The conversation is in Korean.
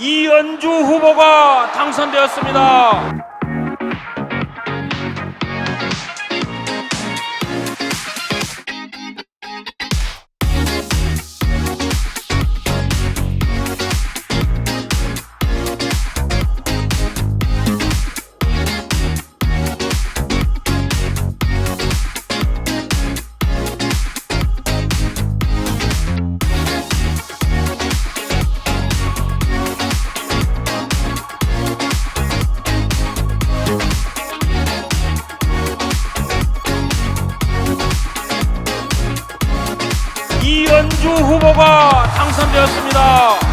이연주 후보가 당선되었습니다. 이연주 후보가 당선되었습니다.